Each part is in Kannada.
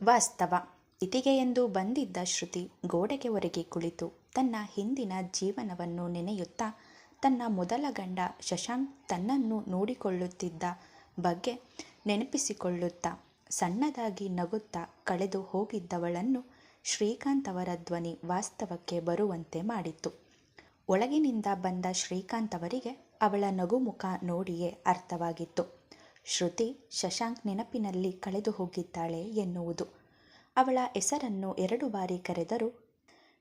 ವಾಸ್ತವ. ಇತಿಗೆ ಎಂದು ಬಂದಿದ್ದ ಶ್ರುತಿ ಗೋಡೆಗೆ ಒರಗಿ ಕುಳಿತು ತನ್ನ ಹಿಂದಿನ ಜೀವನವನ್ನು ನೆನೆಯುತ್ತಾ ತನ್ನ ಮೊದಲ ಗಂಡ ಶಶಾಂಕ್ ತನ್ನನ್ನು ನೋಡಿಕೊಳ್ಳುತ್ತಿದ್ದ ಬಗ್ಗೆ ನೆನಪಿಸಿಕೊಳ್ಳುತ್ತಾ ಸಣ್ಣದಾಗಿ ನಗುತ್ತಾ ಕಳೆದು ಹೋಗಿದ್ದವಳನ್ನು ಶ್ರೀಕಾಂತ್ ಅವರ ಧ್ವನಿ ವಾಸ್ತವಕ್ಕೆ ಬರುವಂತೆ ಮಾಡಿತು ಒಳಗಿನಿಂದ ಬಂದ ಶ್ರೀಕಾಂತ್ ಅವರಿಗೆ ಅವಳ ನಗುಮುಖ ನೋಡಿಯೇ ಅರ್ಥವಾಗಿತ್ತು. ಶ್ರುತಿ ಶಶಾಂಕ್ ನೆನಪಿನಲ್ಲಿ ಕಳೆದು ಹೋಗಿದ್ದಾಳೆ ಎನ್ನುವುದು. ಅವಳ ಹೆಸರನ್ನು ಎರಡು ಬಾರಿ ಕರೆದರೂ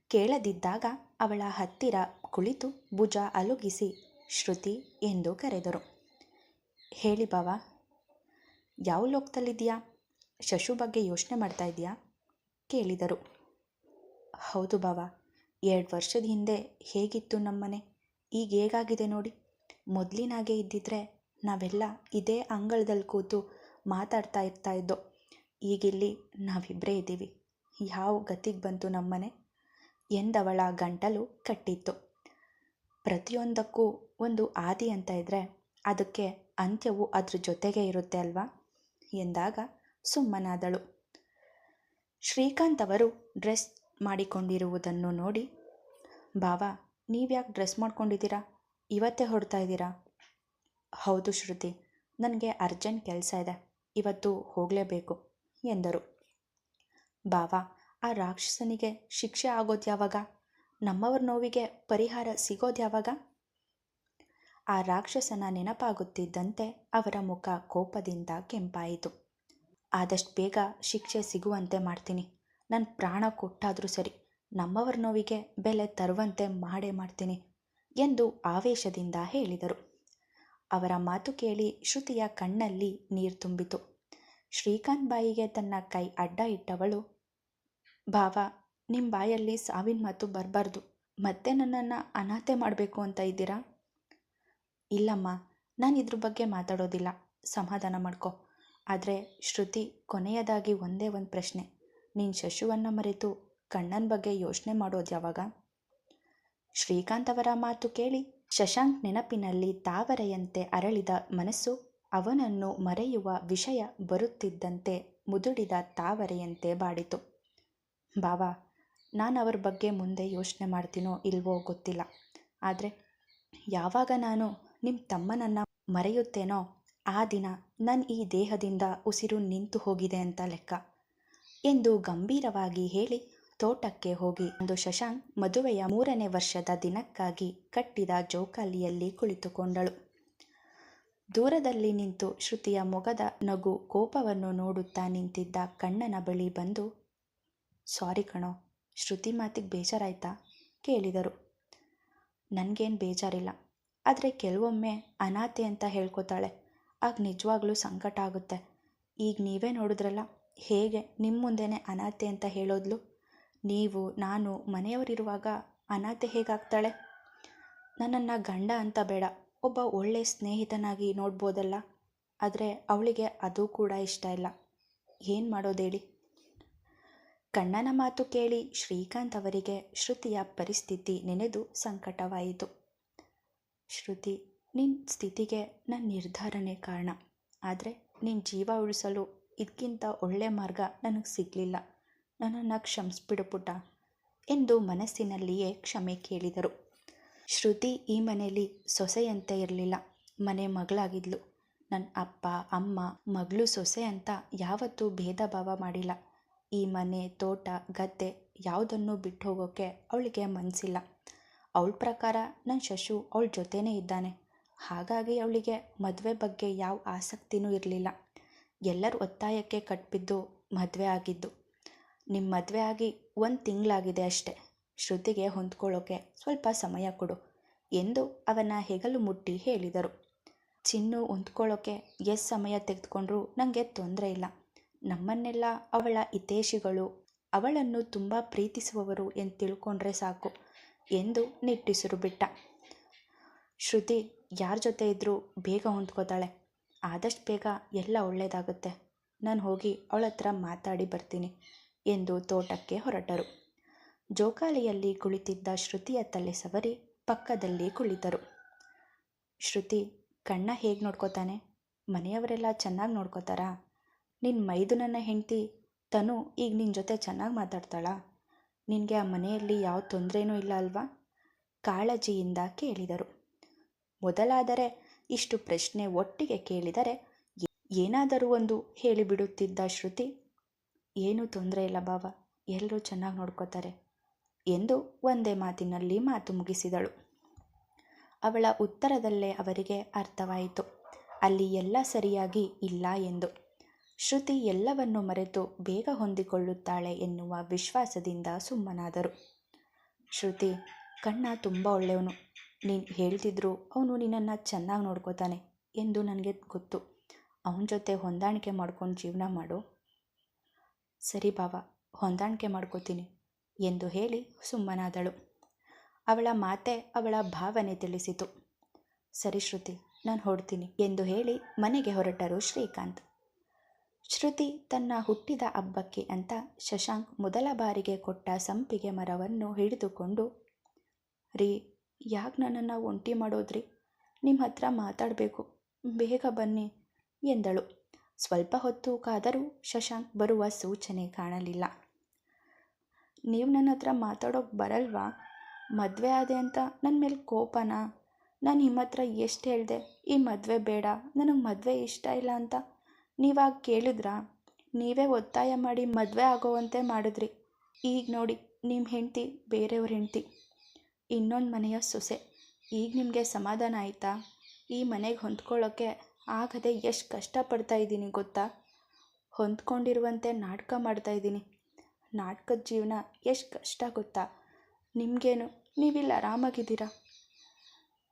ಕೇಳದಿದ್ದಾಗ ಅವಳ ಹತ್ತಿರ ಕುಳಿತು ಭುಜ ಅಲುಗಿಸಿ, ಶ್ರುತಿ ಎಂದು ಕರೆದರು. ಹೇಳಿ ಬಾವ, ಯಾವ ಲೋಕದಲ್ಲಿದೆಯಾ ಶಶು ಬಗ್ಗೆ ಯೋಚನೆ ಮಾಡ್ತಾ ಇದೆಯಾ ಕೇಳಿದರು. ಹೌದು ಬಾವ, ಎರಡು ವರ್ಷದ ಹಿಂದೆ ಹೇಗಿತ್ತು ನಮ್ಮನೆ? ಈಗ ಹೇಗಾಗಿದೆ ನೋಡಿ? ಮೊದಲಿನಾಗೆ ಇದ್ದಿದ್ರೆ ನಾವೆಲ್ಲ ಇದೇ ಅಂಗಳದಲ್ಲಿ ಕೂತು ಮಾತಾಡ್ತಾ ಇರ್ತಾ ಇದ್ದೋ, ಈಗಿಲ್ಲಿ ನಾವಿಬ್ಬರೇ ಇದ್ದೀವಿ. ಯಾವ ಗತಿಗೆ ಬಂತು ನಮ್ಮನೆ? ಎಂದವಳ ಗಂಟಲು ಕಟ್ಟಿತ್ತು. ಪ್ರತಿಯೊಂದಕ್ಕೂ ಒಂದು ಆದಿ ಅಂತ ಇದ್ದರೆ ಅದಕ್ಕೆ ಅಂತ್ಯವು ಅದ್ರ ಜೊತೆಗೆ ಇರುತ್ತೆ ಅಲ್ವಾ? ಎಂದಾಗ ಸುಮ್ಮನಾದಳು. ಶ್ರೀಕಾಂತ್ ಅವರು ಡ್ರೆಸ್ ಮಾಡಿಕೊಂಡಿರುವುದನ್ನು ನೋಡಿ, ಬಾವಾ, ನೀವ್ಯಾಕೆ ಡ್ರೆಸ್ ಮಾಡ್ಕೊಂಡಿದ್ದೀರಾ? ಇವತ್ತೇ ಹೊಡ್ತಾ ಇದ್ದೀರಾ? ಹೌದು ಶ್ರುತಿ, ನನಗೆ ಅರ್ಜೆಂಟ್ ಕೆಲಸ ಇದೆ, ಇವತ್ತು ಹೋಗಲೇಬೇಕು, ಎಂದರು. ಬಾವ, ಆ ರಾಕ್ಷಸನಿಗೆ ಶಿಕ್ಷೆ ಆಗೋದು ಯಾವಾಗ? ನಮ್ಮವ್ರ ನೋವಿಗೆ ಪರಿಹಾರ ಸಿಗೋದು ಯಾವಾಗ? ಆ ರಾಕ್ಷಸನ ನೆನಪಾಗುತ್ತಿದ್ದಂತೆ ಅವರ ಮುಖ ಕೋಪದಿಂದ ಕೆಂಪಾಯಿತು. ಆದಷ್ಟು ಬೇಗ ಶಿಕ್ಷೆ ಸಿಗುವಂತೆ ಮಾಡ್ತೀನಿ ನನ್ನ ಪ್ರಾಣ ಕೊಟ್ಟಾದರೂ ಸರಿ, ನಮ್ಮವರ ನೋವಿಗೆ ಬೆಲೆ ತರುವಂತೆ ಮಾಡೇ ಮಾಡ್ತೀನಿ, ಎಂದು ಆವೇಶದಿಂದ ಹೇಳಿದರು. ಅವರ ಮಾತು ಕೇಳಿ ಶ್ರುತಿಯ ಕಣ್ಣಲ್ಲಿ ನೀರು ತುಂಬಿತು. ಶ್ರೀಕಾಂತ್ ಬಾಯಿಗೆ ತನ್ನ ಕೈ ಅಡ್ಡ ಇಟ್ಟವಳು ಭಾವ ನಿಮ್ಮ ಬಾಯಲ್ಲಿ ಸಾವಿನ ಮಾತು ಬರಬಾರ್ದು. ಮತ್ತೆ ನನ್ನನ್ನು ಅನಾಥೆ ಮಾಡಬೇಕು ಅಂತ ಇದ್ದೀರಾ? ಇಲ್ಲಮ್ಮ, ನಾನು ಇದ್ರ ಬಗ್ಗೆ ಮಾತಾಡೋದಿಲ್ಲ. ಸಮಾಧಾನ ಮಾಡ್ಕೊ. ಆದರೆ ಶ್ರುತಿ ಕೊನೆಯದಾಗಿ ಒಂದೇ ಒಂದು ಪ್ರಶ್ನೆ. ನೀನು ಶಶುವನ್ನು ಮರೆತು ಕಣ್ಣನ ಬಗ್ಗೆ ಯೋಚನೆ ಮಾಡೋದು ಯಾವಾಗ? ಶ್ರೀಕಾಂತ್ ಅವರ ಮಾತು ಕೇಳಿ ಶಶಾಂಕ್ ನೆನಪಿನಲ್ಲಿ ತಾವರೆಯಂತೆ ಅರಳಿದ ಮನಸ್ಸು ಅವನನ್ನು ಮರೆಯುವ ವಿಷಯ ಬರುತ್ತಿದ್ದಂತೆ ಮುದುಡಿದ ತಾವರೆಯಂತೆ ಬಾಡಿತು. ಬಾವಾ, ನಾನು ಅವರ ಬಗ್ಗೆ ಮುಂದೆ ಯೋಚನೆ ಮಾಡ್ತೀನೋ ಇಲ್ವೋ ಗೊತ್ತಿಲ್ಲ. ಆದರೆ ಯಾವಾಗ ನಾನು ನಿಮ್ಮ ತಮ್ಮನನ್ನು ಮರೆಯುತ್ತೇನೋ ಆ ದಿನ ನನ್ನ ಈ ದೇಹದಿಂದ ಉಸಿರು ನಿಂತು ಹೋಗಿದೆ ಅಂತ ಲೆಕ್ಕ ಎಂದು ಗಂಭೀರವಾಗಿ ಹೇಳಿ ತೋಟಕ್ಕೆ ಹೋಗಿ. ಒಂದು ಶಶಾಂಕ್ ಮದುವೆಯ ಮೂರನೇ ವರ್ಷದ ದಿನಕ್ಕಾಗಿ ಕಟ್ಟಿದ ಜೋಕಾಲಿಯಲ್ಲಿ ಕುಳಿತುಕೊಂಡಳು. ದೂರದಲ್ಲಿ ನಿಂತು ಶ್ರುತಿಯ ಮೊಗದ ನಗು ಕೋಪವನ್ನು ನೋಡುತ್ತಾ ನಿಂತಿದ್ದ ಕಣ್ಣನ ಬಳಿ ಬಂದು, ಸಾರಿ ಕಣೋ, ಶ್ರುತಿ ಮಾತಿಗೆ ಬೇಜಾರಾಯ್ತಾ? ಕೇಳಿದರು. ನನಗೇನು ಬೇಜಾರಿಲ್ಲ. ಆದರೆ ಕೆಲವೊಮ್ಮೆ ಅನಾಥೆ ಅಂತ ಹೇಳ್ಕೊತಾಳೆ. ಆಗ ನಿಜವಾಗ್ಲೂ ಸಂಕಟ ಆಗುತ್ತೆ. ಈಗ ನೀವೇ ನೋಡಿದ್ರಲ್ಲ, ಹೇಗೆ ನಿಮ್ಮ ಮುಂದೆನೇ ಅನಾಥೆ ಅಂತ ಹೇಳೋದ್ಲು? ನೀವು, ನಾನು ಮನೆಯವರಿರುವಾಗ ಅನಾಥೆ ಹೇಗಾಗ್ತಾಳೆ? ನನ್ನನ್ನು ಗಂಡ ಅಂತ ಬೇಡ. ಒಬ್ಬ ಒಳ್ಳೆ ಸ್ನೇಹಿತನಾಗಿ ನೋಡ್ಬೋದಲ್ಲ. ಆದರೆ ಅವಳಿಗೆ ಅದು ಕೂಡ ಇಷ್ಟ ಇಲ್ಲ. ಏನು ಮಾಡೋದೇಳಿ? ಕಣ್ಣನ ಮಾತು ಕೇಳಿ ಶ್ರೀಕಾಂತ್ ಅವರಿಗೆ ಶ್ರುತಿಯ ಪರಿಸ್ಥಿತಿ ನೆನೆದು ಸಂಕಟವಾಯಿತು. ಶ್ರುತಿ ನಿನ್ನ ಸ್ಥಿತಿಗೆ ನನ್ನ ನಿರ್ಧಾರನೇ ಕಾರಣ. ಆದರೆ ನಿನ್ನ ಜೀವ ಉಳಿಸಲು ಇದಕ್ಕಿಂತ ಒಳ್ಳೆ ಮಾರ್ಗ ನನಗೆ ಸಿಗಲಿಲ್ಲ. ನನ್ನನ್ನು ಕ್ಷಮಿಸ್ಬಿಡು ಪುಟ್ಟ ಎಂದು ಮನಸ್ಸಿನಲ್ಲಿಯೇ ಕ್ಷಮೆ ಕೇಳಿದರು. ಶ್ರುತಿ ಈ ಮನೆಯಲ್ಲಿ ಸೊಸೆಯಂತೆ ಇರಲಿಲ್ಲ. ಮನೆ ಮಗಳಾಗಿದ್ಲು. ನನ್ನ ಅಪ್ಪ, ಅಮ್ಮ, ಮಗಳು ಸೊಸೆ ಅಂತ ಯಾವತ್ತೂ ಭೇದ ಭಾವ ಮಾಡಿಲ್ಲ. ಈ ಮನೆ, ತೋಟ, ಗದ್ದೆ ಯಾವುದನ್ನು ಬಿಟ್ಟು ಹೋಗೋಕ್ಕೆ ಅವಳಿಗೆ ಮನಸ್ಸಿಲ್ಲ ಅವಳ ಪ್ರಕಾರ ನನ್ನ ಶಶು ಅವಳ ಜೊತೆನೇ ಇದ್ದಾನೆ. ಹಾಗಾಗಿ ಅವಳಿಗೆ ಮದುವೆ ಬಗ್ಗೆ ಯಾವ ಆಸಕ್ತಿನೂ ಇರಲಿಲ್ಲ. ಎಲ್ಲರ ಒತ್ತಾಯಕ್ಕೆ ಕಟ್ಬಿದ್ದು ಮದುವೆ ಆಗಿದ್ದು. ನಿಮ್ಮ ಮದುವೆ ಆಗಿ ಒಂದು ತಿಂಗಳಾಗಿದೆ ಅಷ್ಟೆ. ಶ್ರುತಿಗೆ ಹೊಂದ್ಕೊಳ್ಳೋಕೆ ಸ್ವಲ್ಪ ಸಮಯ ಕೊಡು ಎಂದು ಅವನ ಹೆಗಲು ಮುಟ್ಟಿ ಹೇಳಿದರು. ಚಿನ್ನು ಹೊಂದ್ಕೊಳ್ಳೋಕೆ ಎಷ್ಟು ಸಮಯ ತೆಗೆದುಕೊಂಡ್ರೂ ನನಗೆ ತೊಂದರೆ ಇಲ್ಲ. ನಮ್ಮನ್ನೆಲ್ಲ ಅವಳ ಹಿತೇಶಿಗಳು ಅವಳನ್ನು ತುಂಬ ಪ್ರೀತಿಸುವವರು ಎಂದು ತಿಳ್ಕೊಂಡ್ರೆ ಸಾಕು ಎಂದು ನಿಟ್ಟುಸಿರು ಬಿಟ್ಟ. ಶ್ರುತಿ ಯಾರ ಜೊತೆ ಇದ್ದರೂ ಬೇಗ ಹೊಂದ್ಕೋತಾಳೆ. ಆದಷ್ಟು ಬೇಗ ಎಲ್ಲ ಒಳ್ಳೆಯದಾಗುತ್ತೆ ನಾನು ಹೋಗಿ ಅವಳ ಹತ್ರ ಮಾತಾಡಿ ಬರ್ತೀನಿ. ಎಂದು ತೋಟಕ್ಕೆ ಹೊರಟರು. ಜೋಕಾಲಿಯಲ್ಲಿ ಕುಳಿತಿದ್ದ ಶ್ರುತಿಯ ತಲೆ ಸವರಿ ಪಕ್ಕದಲ್ಲಿ ಕುಳಿತರು. ಶ್ರುತಿ, ಕಣ್ಣ ಹೇಗೆ ನೋಡ್ಕೋತಾನೆ? ಮನೆಯವರೆಲ್ಲ ಚೆನ್ನಾಗಿ ನೋಡ್ಕೋತಾರಾ? ನಿನ್ನ ಮೈದುನನ್ನ ಹೆಂಡತಿ, ತನು ಈಗ ನಿನ್ನ ಜೊತೆ ಚೆನ್ನಾಗಿ ಮಾತಾಡ್ತಾಳಾ? ನಿನಗೆ ಆ ಮನೆಯಲ್ಲಿ ಯಾವ ತೊಂದರೆನೂ ಇಲ್ಲ ಅಲ್ವಾ? ಕಾಳಜಿಯಿಂದ ಕೇಳಿದರು. ಮೊದಲಾದರೆ ಇಷ್ಟು ಪ್ರಶ್ನೆ ಒಟ್ಟಿಗೆ ಕೇಳಿದರೆ ಏನಾದರೂ ಒಂದು ಹೇಳಿಬಿಡುತ್ತಿದ್ದ ಶ್ರುತಿ ಏನೂ ತೊಂದರೆ ಇಲ್ಲ ಬಾವ ಎಲ್ಲರೂ ಚೆನ್ನಾಗಿ ನೋಡ್ಕೋತಾರೆ. ಎಂದು ಒಂದೇ ಮಾತಿನಲ್ಲಿ ಮಾತು ಮುಗಿಸಿದಳು. ಅವಳ ಉತ್ತರದಲ್ಲೇ ಅವರಿಗೆ ಅರ್ಥವಾಯಿತು. ಅಲ್ಲಿ ಎಲ್ಲ ಸರಿಯಾಗಿ ಇಲ್ಲ ಎಂದು. ಶ್ರುತಿ ಎಲ್ಲವನ್ನು ಮರೆತು ಬೇಗ ಹೊಂದಿಕೊಳ್ಳುತ್ತಾಳೆ ಎನ್ನುವ ವಿಶ್ವಾಸದಿಂದ ಸುಮ್ಮನಾದರು. ಶ್ರುತಿ, ಕಣ್ಣ ತುಂಬ ಒಳ್ಳೆಯವನು. ನೀನು ಹೇಳ್ತಿದ್ರು ಅವನು ನಿನ್ನನ್ನು ಚೆನ್ನಾಗಿ ನೋಡ್ಕೋತಾನೆ ಎಂದು ನನಗೆ ಗೊತ್ತು. ಅವನ ಜೊತೆ ಹೊಂದಾಣಿಕೆ ಮಾಡ್ಕೊಂಡು ಜೀವನ ಮಾಡು. ಸರಿ ಬಾವ, ಹೊಂದಾಣಿಕೆ ಮಾಡ್ಕೋತೀನಿ ಎಂದು ಹೇಳಿ ಸುಮ್ಮನಾದಳು. ಅವಳ ಮಾತೆ ಅವಳ ಭಾವನೆ ತಿಳಿಸಿತು. ಸರಿ ಶ್ರುತಿ, ನಾನು ಹೊಡ್ತೀನಿ ಎಂದು ಹೇಳಿ ಮನೆಗೆ ಹೊರಟರು ಶ್ರೀಕಾಂತ್. ಶ್ರುತಿ ತನ್ನ ಹುಟ್ಟಿದ ಹಬ್ಬಕ್ಕೆ ಅಂತ ಶಶಾಂಕ್ ಮೊದಲ ಬಾರಿಗೆ ಕೊಟ್ಟ ಸಂಪಿಗೆ ಮರವನ್ನು ಹಿಡಿದುಕೊಂಡು, ರೀ, ಯಾಕೆ ನನ್ನನ್ನು ಒಂಟಿ ಮಾಡೋದ್ರಿ? ನಿಮ್ಮ ಹತ್ರ ಮಾತಾಡಬೇಕು, ಬೇಗ ಬನ್ನಿ ಎಂದಳು. ಸ್ವಲ್ಪ ಹೊತ್ತು ಕಾದರೂ ಶಶಾಂಕ್ ಬರುವ ಸೂಚನೆ ಕಾಣಲಿಲ್ಲ. ನೀವು ನನ್ನ ಹತ್ರ ಮಾತಾಡೋಕೆ ಬರಲ್ವಾ? ಮದುವೆ ಆದೆ ಅಂತ ನನ್ನ ಮೇಲೆ ಕೋಪನಾ? ನಾನು ನಿಮ್ಮ ಹತ್ರ ಎಷ್ಟು ಹೇಳಿದೆ, ಈ ಮದುವೆ ಬೇಡ, ನನಗೆ ಮದುವೆ ಇಷ್ಟ ಇಲ್ಲ ಅಂತ ನೀವಾಗ ಕೇಳಿದ್ರಾ? ನೀವೇ ಒತ್ತಾಯ ಮಾಡಿ ಮದುವೆ ಆಗೋವಂತೆ ಮಾಡಿದ್ರಿ. ಈಗ ನೋಡಿ ನಿಮ್ಮ ಹೆಂಡತಿ ಬೇರೆಯವ್ರ ಹೆಂಡತಿ. ಇನ್ನೊಂದು ಮನೆಯ ಸೊಸೆ. ಈಗ ನಿಮಗೆ ಸಮಾಧಾನ ಆಯಿತಾ? ಈ ಮನೆಗೆ ಹೊಂದ್ಕೊಳ್ಳೋಕ್ಕೆ ಆಗದೆ ಎಷ್ಟು ಕಷ್ಟಪಡ್ತಾ ಇದ್ದೀನಿ ಗೊತ್ತಾ? ಹೊಂದ್ಕೊಂಡಿರುವಂತೆ ನಾಟಕ ಮಾಡ್ತಾ ಇದ್ದೀನಿ. ನಾಟಕದ ಜೀವನ ಎಷ್ಟು ಕಷ್ಟ ಗೊತ್ತಾ? ನಿಮಗೇನು? ನೀವಿಲ್ಲಿ ಆರಾಮಾಗಿದ್ದೀರಾ?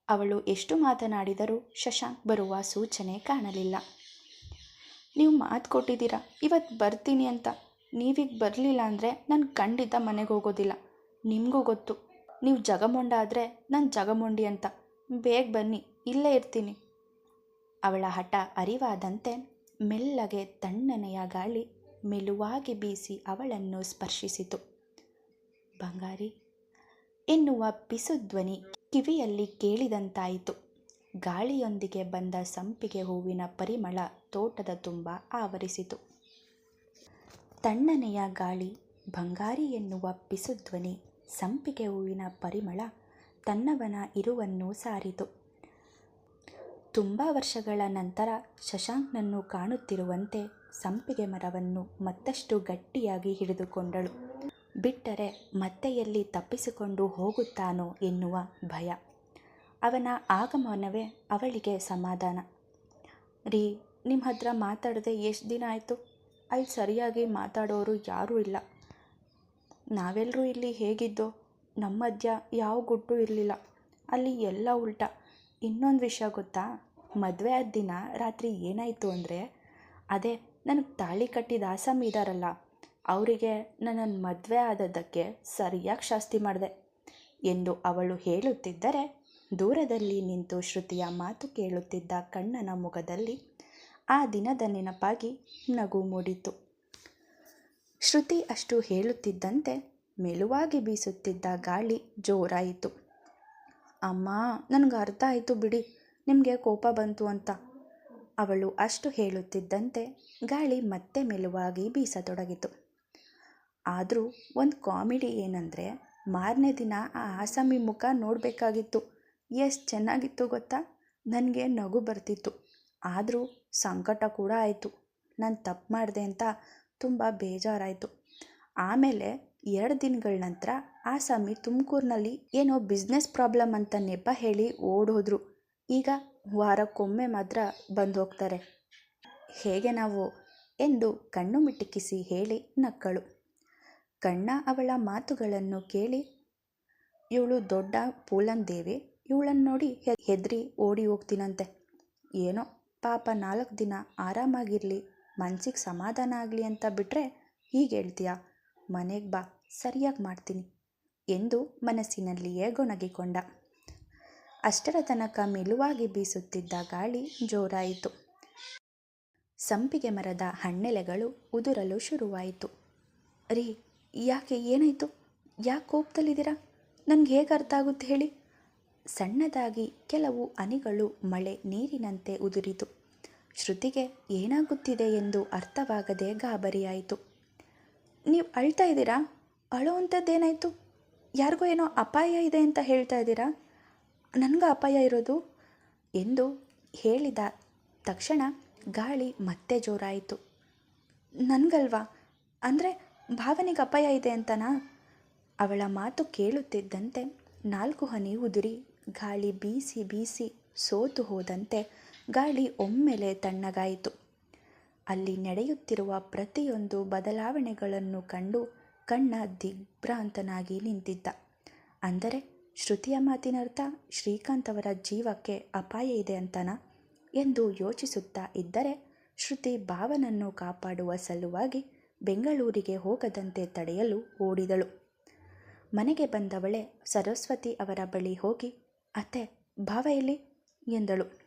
ಅವಳು ಎಷ್ಟು ಮಾತನಾಡಿದರೂ ಶಶಾಂಕ್ ಬರುವ ಸೂಚನೆ ಕಾಣಲಿಲ್ಲ. ನೀವು ಮಾತು ಕೊಟ್ಟಿದ್ದೀರಾ? ಇವತ್ತು ಬರ್ತೀನಿ ಅಂತ. ನೀವೀಗ ಬರಲಿಲ್ಲ ಅಂದರೆ ನಾನು ಖಂಡಿತ ಮನೆಗೆ ಹೋಗೋದಿಲ್ಲ. ನಿಮಗೂ ಗೊತ್ತು. ನೀವು ಜಗಮೊಂಡ ಆದರೆ ನಾನು ಜಗಮೊಂಡಿ ಅಂತ. ಬೇಗ ಬನ್ನಿ. ಇಲ್ಲೇ ಇರ್ತೀನಿ. ಅವಳ ಹಠ ಅರಿವಾದಂತೆ ಮೆಲ್ಲಗೆ ತಣ್ಣನೆಯ ಗಾಳಿ ಮೆಲುವಾಗಿ ಬೀಸಿ ಅವಳನ್ನು ಸ್ಪರ್ಶಿಸಿತು. ಬಂಗಾರಿ, ಎನ್ನುವ ಪಿಸುಧ್ವನಿ ಕಿವಿಯಲ್ಲಿ ಕೇಳಿದಂತಾಯಿತು. ಗಾಳಿಯೊಂದಿಗೆ ಬಂದ ಸಂಪಿಗೆ ಹೂವಿನ ಪರಿಮಳ ತೋಟದ ತುಂಬ ಆವರಿಸಿತು. ತಣ್ಣನೆಯ ಗಾಳಿ, ಬಂಗಾರಿ ಎನ್ನುವ ಪಿಸುಧ್ವನಿ ಸಂಪಿಗೆ ಹೂವಿನ ಪರಿಮಳ ತನ್ನವನ ಇರುವನ್ನು ಸಾರಿತು. ತುಂಬ ವರ್ಷಗಳ ನಂತರ ಶಶಾಂಕ್ನನ್ನು ಕಾಣುತ್ತಿರುವಂತೆ ಸಂಪಿಗೆ ಮರವನ್ನು ಮತ್ತಷ್ಟು ಗಟ್ಟಿಯಾಗಿ ಹಿಡಿದುಕೊಂಡಳು. ಬಿಟ್ಟರೆ ಮತ್ತೆ ಎಲ್ಲಿ ತಪ್ಪಿಸಿಕೊಂಡು ಹೋಗುತ್ತಾನೋ ಎನ್ನುವ ಭಯ. ಅವನ ಆಗಮನವೇ ಅವಳಿಗೆ ಸಮಾಧಾನ. ರೀ ನಿಮ್ಮ ಹತ್ರ ಮಾತಾಡದೆ ಎಷ್ಟು ದಿನ ಆಯಿತು? ಅಲ್ಲಿ ಸರಿಯಾಗಿ ಮಾತಾಡೋರು ಯಾರೂ ಇಲ್ಲ. ನಾವೆಲ್ಲರೂ ಇಲ್ಲಿ ಹೇಗಿದ್ದೋ ನಮ್ಮ ಮಧ್ಯ ಯಾವ ಗುಟ್ಟು ಇರಲಿಲ್ಲ. ಅಲ್ಲಿ ಎಲ್ಲ ಉಲ್ಟ. ಇನ್ನೊಂದು ವಿಷಯ ಗೊತ್ತಾ? ಮದುವೆ ಆದ ದಿನ ರಾತ್ರಿ ಏನಾಯಿತು ಅಂದರೆ, ಅದೇ ನನಗೆ ತಾಳಿ ಕಟ್ಟಿದ ಆಸಾಮಿ ಇದ್ದಾರಲ್ಲ ಅವರಿಗೆ ನನ್ನನ್ನು ಮದುವೆ ಆದದ್ದಕ್ಕೆ ಸರಿಯಾಗಿ ಶಾಸ್ತಿ ಮಾಡಿದೆ. ಎಂದು ಅವಳು ಹೇಳುತ್ತಿದ್ದರೆ, ದೂರದಲ್ಲಿ ನಿಂತು ಶ್ರುತಿಯ ಮಾತು ಕೇಳುತ್ತಿದ್ದ ಕಣ್ಣನ ಮುಖದಲ್ಲಿ ಆ ದಿನದ ನೆನಪಾಗಿ ನಗು ಮೂಡಿತು ಶ್ರುತಿ ಅಷ್ಟು ಹೇಳುತ್ತಿದ್ದಂತೆ, ಮೆಲುವಾಗಿ ಬೀಸುತ್ತಿದ್ದ ಗಾಳಿ ಜೋರಾಯಿತು. ಅಮ್ಮ, ನನಗೆ ಅರ್ಥ ಆಯಿತು ಬಿಡಿ, ನಿಮಗೆ ಕೋಪ ಬಂತು ಅಂತ. ಅವಳು ಅಷ್ಟು ಹೇಳುತ್ತಿದ್ದಂತೆ ಗಾಳಿ ಮತ್ತೆ ಮೆಲುವಾಗಿ ಬೀಸತೊಡಗಿತು. ಆದರೂ ಒಂದು ಕಾಮಿಡಿ ಏನಂದರೆ, ಮಾರನೇ ದಿನ ಆ ಆಸಾಮಿ ಮುಖ ನೋಡಬೇಕಾಗಿತ್ತು. ಎಷ್ಟು ಚೆನ್ನಾಗಿತ್ತು ಗೊತ್ತಾ? ನನಗೆ ನಗು ಬರ್ತಿತ್ತು. ಆದರೂ ಸಂಕಟ ಕೂಡ ಆಯಿತು. ನಾನು ತಪ್ಪು ಮಾಡಿದೆ ಅಂತ ತುಂಬ ಬೇಜಾರಾಯಿತು. ಆಮೇಲೆ ಎರಡು ದಿನಗಳ ನಂತರ ಆಸಾಮಿ ತುಮಕೂರಿನಲ್ಲಿ ಏನೋ ಬಿಸ್ನೆಸ್ ಪ್ರಾಬ್ಲಮ್ ಅಂತ ನೆಪ ಹೇಳಿ ಓಡೋದ್ರು. ಈಗ ವಾರಕ್ಕೊಮ್ಮೆ ಮಾತ್ರ ಬಂದು ಹೋಗ್ತಾರೆ. ಹೇಗೆ ನಾವು? ಎಂದು ಕಣ್ಣು ಮಿಟುಕಿಸಿ ಹೇಳಿ ನಕ್ಕಳು. ಕಣ್ಣ ಅವಳ ಮಾತುಗಳನ್ನು ಕೇಳಿ, ಇವಳು ದೊಡ್ಡ ಪೂಲನ್ ದೇವಿ ಇವಳನ್ನು ನೋಡಿ ಹೆದರಿ ಓಡಿ ಹೋಗ್ತೀನಂತೆ. ಏನೋ ಪಾಪ ನಾಲ್ಕು ದಿನ ಆರಾಮಾಗಿರಲಿ, ಮನ್ಸಿಗೆ ಸಮಾಧಾನ ಆಗಲಿ ಅಂತ ಬಿಟ್ಟರೆ ಹೀಗೆ ಹೇಳ್ತೀಯಾ? ಮನೆಗೆ ಬಾ, ಸರಿಯಾಗಿ ಮಾಡ್ತೀನಿ ಎಂದು ಮನಸ್ಸಿನಲ್ಲಿಯೇ ಗೊಣಗಿಕೊಂಡ. ಅಷ್ಟರ ತನಕ ಮೆಲುವಾಗಿ ಬೀಸುತ್ತಿದ್ದ ಗಾಳಿ ಜೋರಾಯಿತು. ಸಂಪಿಗೆ ಮರದ ಹಣ್ಣೆಲೆಗಳು ಉದುರಲು ಶುರುವಾಯಿತು. ರೀ, ಯಾಕೆ ಏನಾಯಿತು? ಯಾಕೆ ಕೋಪದಲ್ಲಿದ್ದೀರಾ? ನನಗೆ ಹೇಗೆ ಅರ್ಥ ಆಗುತ್ತೆ ಹೇಳಿ? ಸಣ್ಣದಾಗಿ ಕೆಲವು ಅನಿಗಳು ಮಳೆ ನೀರಿನಂತೆ ಉದುರಿತು. ಶ್ರುತಿಗೆ ಏನಾಗುತ್ತಿದೆ ಎಂದು ಅರ್ಥವಾಗದೆ ಗಾಬರಿಯಾಯಿತು. ನೀವು ಅಳ್ತಾ ಇದ್ದೀರಾ? ಅಳೋ ಅಂಥದ್ದೇನಾಯಿತು ಯಾರಿಗೋ ಏನೋ ಅಪಾಯ ಇದೆ ಅಂತ ಹೇಳ್ತಾ ಇದ್ದೀರಾ? ನನಗೆ ಅಪಾಯ ಇರೋದು? ಎಂದು ಹೇಳಿದ ತಕ್ಷಣ ಗಾಳಿ ಮತ್ತೆ ಜೋರಾಯಿತು. ನನಗಲ್ವಾ? ಅಂದರೆ ಭಾವನೆಗೆ ಅಪಾಯ ಇದೆ ಅಂತನಾ? ಅವಳ ಮಾತು ಕೇಳುತ್ತಿದ್ದಂತೆ ನಾಲ್ಕು ಹನಿ ಉದುರಿ ಗಾಳಿ ಬೀಸಿ ಬೀಸಿ ಸೋತು ಹೋದಂತೆ ಗಾಳಿ ಒಮ್ಮೆಲೆ ತಣ್ಣಗಾಯಿತು. ಅಲ್ಲಿ ನಡೆಯುತ್ತಿರುವ ಪ್ರತಿಯೊಂದು ಬದಲಾವಣೆಗಳನ್ನು ಕಂಡು ಕಣ್ಣ ದಿಗ್ಭ್ರಾಂತನಾಗಿ ನಿಂತಿದ್ದ. ಅಂದರೆ, ಶ್ರುತಿಯ ಮಾತಿನರ್ಥ ಶ್ರೀಕಾಂತ್ ಅವರ ಜೀವಕ್ಕೆ ಅಪಾಯ ಇದೆ ಅಂತನಾ? ಎಂದು ಯೋಚಿಸುತ್ತಾ ಇದ್ದರೆ, ಶ್ರುತಿ ಭಾವನನ್ನು ಕಾಪಾಡುವ ಸಲುವಾಗಿ ಬೆಂಗಳೂರಿಗೆ ಹೋಗದಂತೆ ತಡೆಯಲು ಓಡಿದಳು. ಮನೆಗೆ ಬಂದವಳೆ ಸರಸ್ವತಿ ಅವರ ಬಳಿ ಹೋಗಿ, ಅತ್ತೆ, ಭಾವ ಎಲ್ಲಿ? ಎಂದಳು.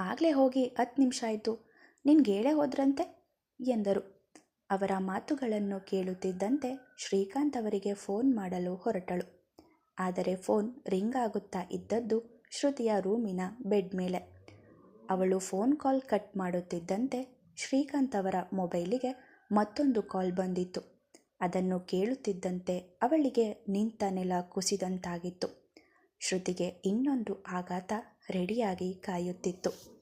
ಆಗಲೇ ಹೋಗಿ ಹತ್ತು ನಿಮಿಷ ಆಯಿತು. ನಿನ್ಗೇಳೆ ಹೋದ್ರಂತೆ? ಎಂದರು. ಅವರ ಮಾತುಗಳನ್ನು ಕೇಳುತ್ತಿದ್ದಂತೆ ಶ್ರೀಕಾಂತ್ ಅವರಿಗೆ ಫೋನ್ ಮಾಡಲು ಹೊರಟಳು. ಆದರೆ ಫೋನ್ ರಿಂಗ್ ಆಗುತ್ತಾ ಇದ್ದದ್ದು ಶ್ರುತಿಯ ರೂಮಿನ ಬೆಡ್ ಮೇಲೆ. ಅವಳು ಫೋನ್ ಕಾಲ್ ಕಟ್ ಮಾಡುತ್ತಿದ್ದಂತೆ ಶ್ರೀಕಾಂತ್ ಅವರ ಮೊಬೈಲಿಗೆ ಮತ್ತೊಂದು ಕಾಲ್ ಬಂದಿತ್ತು. ಅದನ್ನು ಕೇಳುತ್ತಿದ್ದಂತೆ ಅವಳಿಗೆ ನಿಂತ ನೆಲ ಕುಸಿದಂತಾಗಿತ್ತು. ಶ್ರುತಿಗೆ ಇನ್ನೊಂದು ಆಘಾತ ರೆಡಿಯಾಗಿ ಕಾಯುತ್ತಿತ್ತು.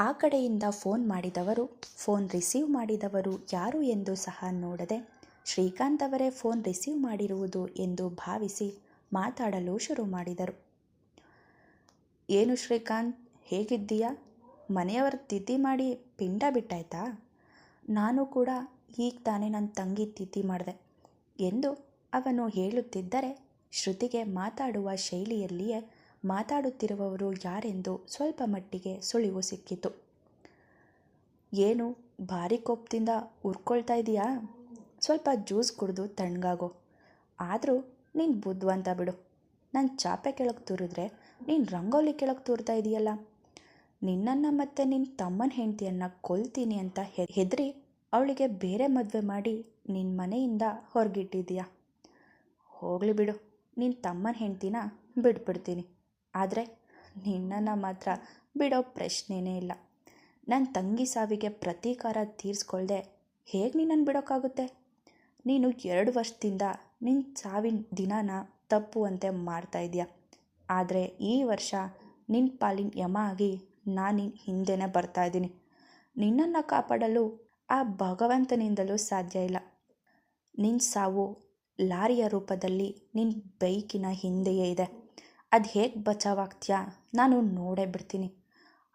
ಆ ಕಡೆಯಿಂದ ಫೋನ್ ಮಾಡಿದವರು, ಫೋನ್ ರಿಸೀವ್ ಮಾಡಿದವರು ಯಾರು ಎಂದು ಸಹ ನೋಡದೆ, ಶ್ರೀಕಾಂತ್ ಅವರೇ ಫೋನ್ ರಿಸೀವ್ ಮಾಡಿರುವುದು ಎಂದು ಭಾವಿಸಿ ಮಾತಾಡಲು ಶುರು ಮಾಡಿದರು. ಏನು ಶ್ರೀಕಾಂತ್, ಹೇಗಿದ್ದೀಯಾ? ಮನೆಯವರ ತಿದ್ದಿ ಮಾಡಿ ಪಿಂಡ ಬಿಟ್ಟಾಯ್ತಾ? ನಾನು ಕೂಡ ಈಗ ತಾನೇ ನನ್ನ ತಂಗಿ ತಿದ್ದಿ ಮಾಡಿದೆ ಎಂದು ಅವನು ಹೇಳುತ್ತಿದ್ದರೆ ಶ್ರುತಿಗೆ ಮಾತಾಡುವ ಶೈಲಿಯಲ್ಲಿಯೇ ಮಾತಾಡುತ್ತಿರುವವರು ಯಾರೆಂದು ಸ್ವಲ್ಪ ಮಟ್ಟಿಗೆ ಸುಳಿವು ಸಿಕ್ಕಿತು. ಏನು, ಭಾರಿ ಕೋಪದಿಂದ ಉರ್ಕೊಳ್ತಾ ಇದೀಯಾ? ಸ್ವಲ್ಪ ಜ್ಯೂಸ್ ಕುಡಿದು ತಣ್ಣಗಾಗೋ. ಆದರೂ ನೀನು ಬುದ್ಧವಂತ ಬಿಡು. ನಾನು ಚಾಪೆ ಕೆಳಗೆ ತೂರಿದ್ರೆ ನೀನು ರಂಗೋಲಿ ಕೆಳಗೆ ತೂರ್ತಾ ಇದೆಯಲ್ಲ. ನಿನ್ನನ್ನು ಮತ್ತು ನಿನ್ನ ತಮ್ಮನ ಹೆಂಡತಿಯನ್ನು ಕೊಲ್ತೀನಿ ಅಂತ ಹೆದರಿ ಅವಳಿಗೆ ಬೇರೆ ಮದುವೆ ಮಾಡಿ ನಿನ್ನ ಮನೆಯಿಂದ ಹೊರಗಿಟ್ಟಿದ್ದೀಯಾ? ಹೋಗಲಿ ಬಿಡು. ನಿನ್ನ ತಮ್ಮನ ಹೆಂಡ್ತಿನ ಬಿಟ್ಬಿಡ್ತೀನಿ ಆದರೆ ನಿನ್ನನ್ನು ಮಾತ್ರ ಬಿಡೋ ಪ್ರಶ್ನೆಯೇ ಇಲ್ಲ. ನನ್ನ ತಂಗಿ ಸಾವಿಗೆ ಪ್ರತೀಕಾರ ತೀರಿಸ್ಕೊಳ್ದೆ ಹೇಗೆ ನಿನ್ನನ್ನು ಬಿಡೋಕ್ಕಾಗುತ್ತೆ ನೀನು ಎರಡು ವರ್ಷದಿಂದ ನಿನ್ನ ಸಾವಿನ ದಿನಾನ ತಪ್ಪುವಂತೆ ಮಾಡ್ತಾ ಇದೆಯಾ? ಆದರೆ ಈ ವರ್ಷ ನಿನ್ನ ಪಾಲಿನ ಯಮ ಆಗಿ ನಾನು ಹಿಂದೆನೆ ಬರ್ತಾ ಇದ್ದೀನಿ. ನಿನ್ನನ್ನು ಕಾಪಾಡಲು ಆ ಭಗವಂತನಿಂದಲೂ ಸಾಧ್ಯ ಇಲ್ಲ. ನಿನ್ನ ಸಾವು ಲಾರಿಯ ರೂಪದಲ್ಲಿ ನಿನ್ನ ಬೈಕಿನ ಹಿಂದೆಯೇ ಇದೆ. ಅದು ಹೇಗೆ ಬಚಾವಾಗ್ತೀಯಾ? ನಾನು ನೋಡೇ ಬಿಡ್ತೀನಿ.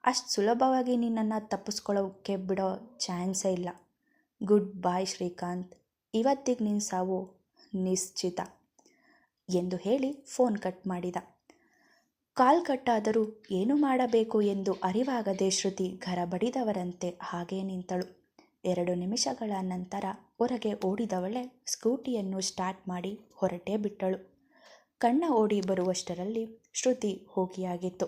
ಅಷ್ಟು ಸುಲಭವಾಗಿ ನಿನ್ನನ್ನು ತಪ್ಪಿಸ್ಕೊಳ್ಳೋಕ್ಕೆ ಬಿಡೋ ಚಾನ್ಸೇ ಇಲ್ಲ. Good bye Srikanth. ಇವತ್ತಿಗೆ ನಿನ್ನ ಸಾವು ನಿಶ್ಚಿತ ಎಂದು ಹೇಳಿ ಫೋನ್ ಕಟ್ ಮಾಡಿದ. ಕಾಲ್ ಕಟ್ಟಾದರೂ ಏನು ಮಾಡಬೇಕು ಎಂದು ಅರಿವಾಗದೆ ಶ್ರುತಿ ಬಡಿದವರಂತೆ ಹಾಗೇ ನಿಂತಳು. ಎರಡು ನಿಮಿಷಗಳ ನಂತರ ಹೊರಗೆ ಓಡಿದವಳೆ ಸ್ಕೂಟಿಯನ್ನು ಸ್ಟಾರ್ಟ್ ಮಾಡಿ ಹೊರಟೇ ಬಿಟ್ಟಳು. ಕಣ್ಣ ಓಡಿ ಬರುವಷ್ಟರಲ್ಲಿ ಶ್ರುತಿ ಹೋಗಿಯಾಗಿತ್ತು.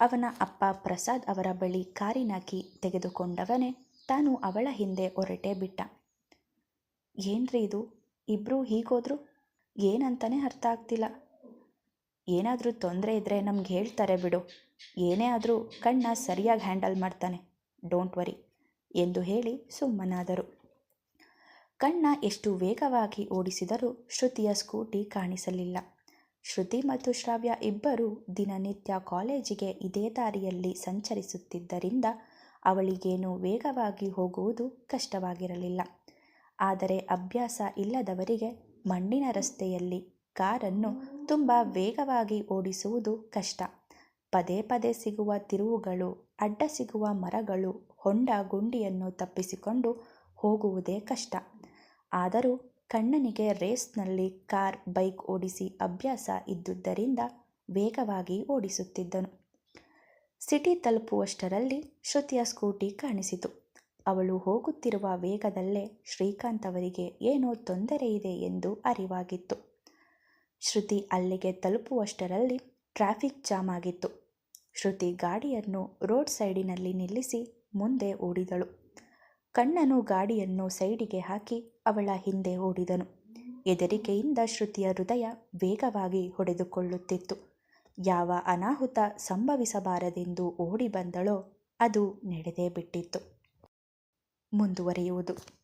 ಅವನ ಅಪ್ಪ ಪ್ರಸಾದ್ ಅವರ ಬಳಿ ಕಾರಿನ ಕೀ ತೆಗೆದುಕೊಂಡವನೇ ತಾನು ಅವಳ ಹಿಂದೆ ಹೊರಟೇ ಬಿಟ್ಟ. ಏನ್ರಿ ಇದು? ಇಬ್ಬರೂ ಹೀಗೋದ್ರು? ಏನಂತಾನೆ ಅರ್ಥ ಆಗ್ತಿಲ್ಲ. ಏನಾದರೂ ತೊಂದರೆ ಇದ್ದರೆ ನಮ್ಗೆ ಹೇಳ್ತಾರೆ ಬಿಡು. ಏನೇ ಆದರೂ ಕಣ್ಣ ಸರಿಯಾಗಿ ಹ್ಯಾಂಡಲ್ ಮಾಡ್ತಾನೆ. ಡೋಂಟ್ ವರಿ ಎಂದು ಹೇಳಿ ಸುಮ್ಮನಾದರು. ಕಣ್ಣ ಎಷ್ಟು ವೇಗವಾಗಿ ಓಡಿಸಿದರೂ ಶ್ರುತಿಯ ಸ್ಕೂಟಿ ಕಾಣಿಸಲಿಲ್ಲ. ಶ್ರುತಿ ಮತ್ತು ಶ್ರಾವ್ಯ ಇಬ್ಬರೂ ದಿನನಿತ್ಯ ಕಾಲೇಜಿಗೆ ಇದೇ ದಾರಿಯಲ್ಲಿ ಸಂಚರಿಸುತ್ತಿದ್ದರಿಂದ ಅವಳಿಗೇನು ವೇಗವಾಗಿ ಹೋಗುವುದು ಕಷ್ಟವಾಗಿರಲಿಲ್ಲ. ಆದರೆ ಅಭ್ಯಾಸ ಇಲ್ಲದವರಿಗೆ ಮಣ್ಣಿನ ರಸ್ತೆಯಲ್ಲಿ ಕಾರನ್ನು ತುಂಬ ವೇಗವಾಗಿ ಓಡಿಸುವುದು ಕಷ್ಟ. ಪದೇ ಪದೇ ಸಿಗುವ ತಿರುವುಗಳು, ಅಡ್ಡ ಸಿಗುವ ಮರಗಳು, ಹೊಂಡ ಗುಂಡಿಯನ್ನು ತಪ್ಪಿಸಿಕೊಂಡು ಹೋಗುವುದೇ ಕಷ್ಟ. ಆದರೂ ಕಣ್ಣನಿಗೆ ರೇಸ್ನಲ್ಲಿ ಕಾರ್, ಬೈಕ್ ಓಡಿಸಿ ಅಭ್ಯಾಸ ಇದ್ದುದರಿಂದ ವೇಗವಾಗಿ ಓಡಿಸುತ್ತಿದ್ದನು. ಸಿಟಿ ತಲುಪುವಷ್ಟರಲ್ಲಿ ಶ್ರುತಿಯ ಸ್ಕೂಟಿ ಕಾಣಿಸಿತು. ಅವಳು ಹೋಗುತ್ತಿರುವ ವೇಗದಲ್ಲೇ ಶ್ರೀಕಾಂತ್ ಅವರಿಗೆ ಏನೋ ತೊಂದರೆ ಇದೆ ಎಂದು ಅರಿವಾಗಿತ್ತು. ಶ್ರುತಿ ಅಲ್ಲಿಗೆ ತಲುಪುವಷ್ಟರಲ್ಲಿ ಟ್ರಾಫಿಕ್ ಜಾಮ್ ಆಗಿತ್ತು. ಶ್ರುತಿ ಗಾಡಿಯನ್ನು ರೋಡ್ ಸೈಡಿನಲ್ಲಿ ನಿಲ್ಲಿಸಿ ಮುಂದೆ ಓಡಿದಳು. ಕಣ್ಣನು ಗಾಡಿಯನ್ನು ಸೈಡಿಗೆ ಹಾಕಿ ಅವಳ ಹಿಂದೆ ಓಡಿದನು. ಹೆದರಿಕೆಯಿಂದ ಶ್ರುತಿಯ ಹೃದಯ ವೇಗವಾಗಿ ಹೊಡೆದುಕೊಳ್ಳುತ್ತಿತ್ತು. ಯಾವ ಅನಾಹುತ ಸಂಭವಿಸಬಾರದೆಂದು ಓಡಿ ಬಂದಳೋ ಅದು ನಡೆದೇ ಬಿಟ್ಟಿತ್ತು. ಮುಂದುವರಿಯುವುದು.